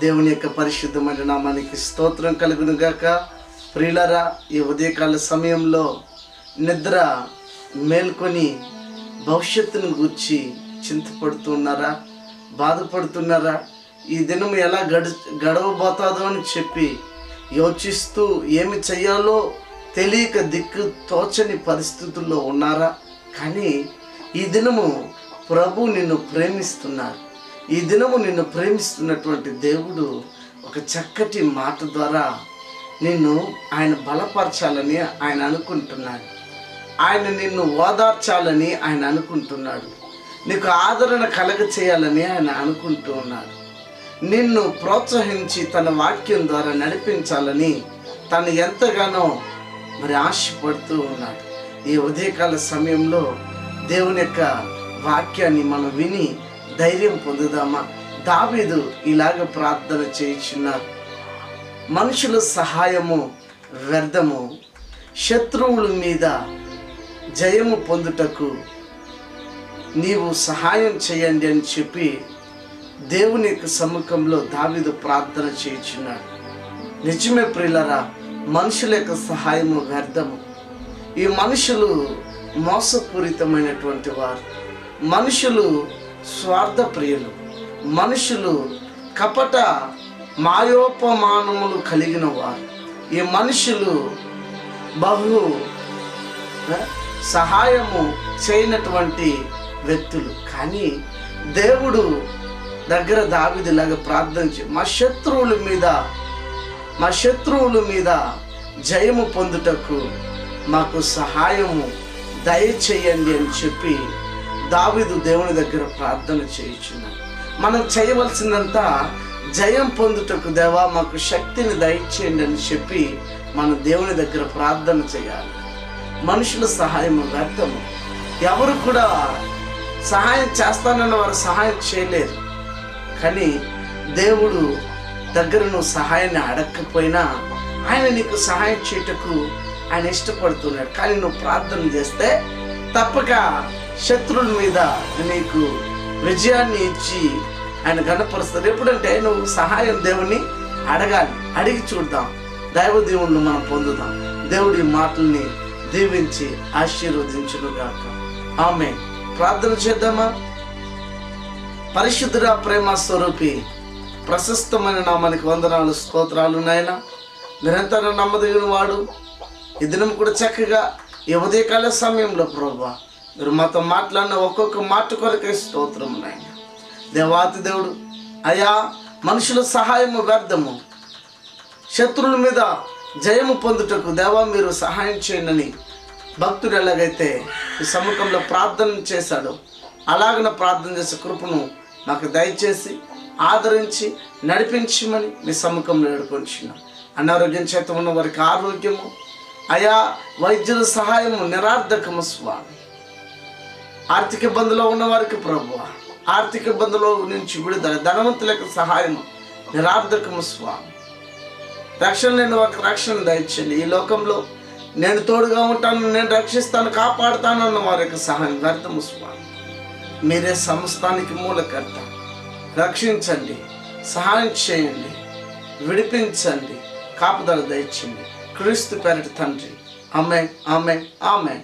దేవుని యొక్క పరిశుద్ధమైన నామానికి స్తోత్రం కలుగును గాక. ప్రియులరా ఈ ఉదయకాల సమయంలో నిద్ర మేల్కొని భవిష్యత్తును గూర్చి చింతపడుతున్నారా బాధపడుతున్నారా? ఈ దినం ఎలా గడి గడవబోతాదో అని చెప్పి యోచిస్తూ ఏమి చేయాలో తెలియక దిక్కు తోచని పరిస్థితుల్లో ఉన్నారా? కానీ ఈ దినము ప్రభు నిన్ను ప్రేమిస్తున్నారు. ఈ దినము నిన్ను ప్రేమిస్తున్నటువంటి దేవుడు ఒక చక్కటి మాట ద్వారా నిన్ను ఆయన బలపరచాలని ఆయన అనుకుంటున్నాడు. ఆయన నిన్ను ఓదార్చాలని ఆయన అనుకుంటున్నాడు. నీకు ఆదరణ కలగ చేయాలని ఆయన అనుకుంటూ ఉన్నాడు. నిన్ను ప్రోత్సహించి తన వాక్యం ద్వారా నడిపించాలని తను ఎంతగానో మరి ఆశపడుతూ ఉన్నాడు. ఈ ఉదయకాల సమయంలో దేవుని యొక్క వాక్యాన్ని మనం విని ధైర్యం పొందుదామా? దావీదు ఇలాగ ప్రార్థన చేయించున్నారు మనుషుల సహాయము వ్యర్థము శత్రువుల మీద జయము పొందుటకు నీవు సహాయం చేయండి అని చెప్పి దేవుని యొక్క సముఖంలో దావిదు ప్రార్థన చేయించున్నాడు నిజమే ప్రియులరా మనుషుల యొక్క సహాయము వ్యర్థము. ఈ మనుషులు మోసపూరితమైనటువంటి వారు. మనుషులు స్వార్థ ప్రియులు మనుషులు కపట మాయోపమానములు కలిగిన వారు. ఈ మనుషులు బహు సహాయము చేయనటువంటి వ్యక్తులు. కానీ దేవుడు దగ్గర దావిదిలాగా ప్రార్థించి మా శత్రువుల మీద మా శత్రువుల మీద జయము పొందుటకు మాకు సహాయము దయచేయండి అని చెప్పి దావీదు దేవుని దగ్గర ప్రార్థన చేయించున్నాడు మనం చేయవలసిందంతా జయం పొందుటకు దేవా మాకు శక్తిని దయచేయండి అని చెప్పి మనం దేవుని దగ్గర ప్రార్థన చేయాలి. మనుషుల సహాయం వ్యర్థము. ఎవరు కూడా సహాయం చేస్తానన్న వారు సహాయం చేయలేరు. కానీ దేవుడు దగ్గర నువ్వు సహాయాన్ని అడగకపోయినా ఆయన నీకు సహాయం చేయటకు ఆయన ఇష్టపడుతున్నాడు కానీ నువ్వు ప్రార్థన చేస్తే తప్పక శత్రువుల మీద నీకు విజయాన్ని ఇచ్చి ఆయన గణపరుస్తారు ఎప్పుడంటే నువ్వు సహాయం దేవుని అడగాలి. అడిగి చూద్దాం. దైవ దేవుణ్ణి మనం పొందుదాం. దేవుడి మాటల్ని దీవించి ఆశీర్వదించును గాక ఆమె ప్రార్థన చేద్దామా? పరిశుద్ధుడ ప్రేమ స్వరూపి ప్రశస్తమైన నామానికి వందనాలు స్తోత్రాలు నాయన. నిరంతరం నమ్మదగిన వాడు. ఈ దినం కూడా చక్కగా ఈ ఉదయకాల సమయంలో ప్రభా మీరు మాతో మాట్లాడిన ఒక్కొక్క మాట కొరకే స్తోత్రం నాయన. దేవాతి దేవుడు అయా మనుషుల సహాయము వ్యర్థము. శత్రువుల మీద జయము పొందుటకు దేవా మీరు సహాయం చేయండి భక్తుడు ఎలాగైతే ఈ సముఖంలో ప్రార్థన చేశాడో అలాగన ప్రార్థన చేసే కృపను మాకు దయచేసి ఆదరించి నడిపించమని మీ సముఖంలో ఏడుకొంచున్నాం అనారోగ్యం చేత ఉన్న వారికి ఆరోగ్యము అయా వైద్యుల సహాయము నిరార్థకము స్వామి. ఆర్థిక ఇబ్బందులో ఉన్న వారికి ప్రభు ఆర్థిక ఇబ్బందులో నుంచి విడుదల ధనవంతులకు సహాయం నిరార్థకము స్వామి. రక్షణ లేని వారికి రక్షణ దయచేయండి. ఈ లోకంలో నేను తోడుగా ఉంటాను నేను రక్షిస్తాను కాపాడుతాను అన్న వారికి సహాయం వ్యర్థము స్వామి. మీరే సమస్తానికి మూలకర్త. రక్షించండి సహాయం చేయండి విడిపించండి కాపుదల దయచండి క్రీస్తు పేరటి తండ్రి. ఆమె ఆమె ఆమె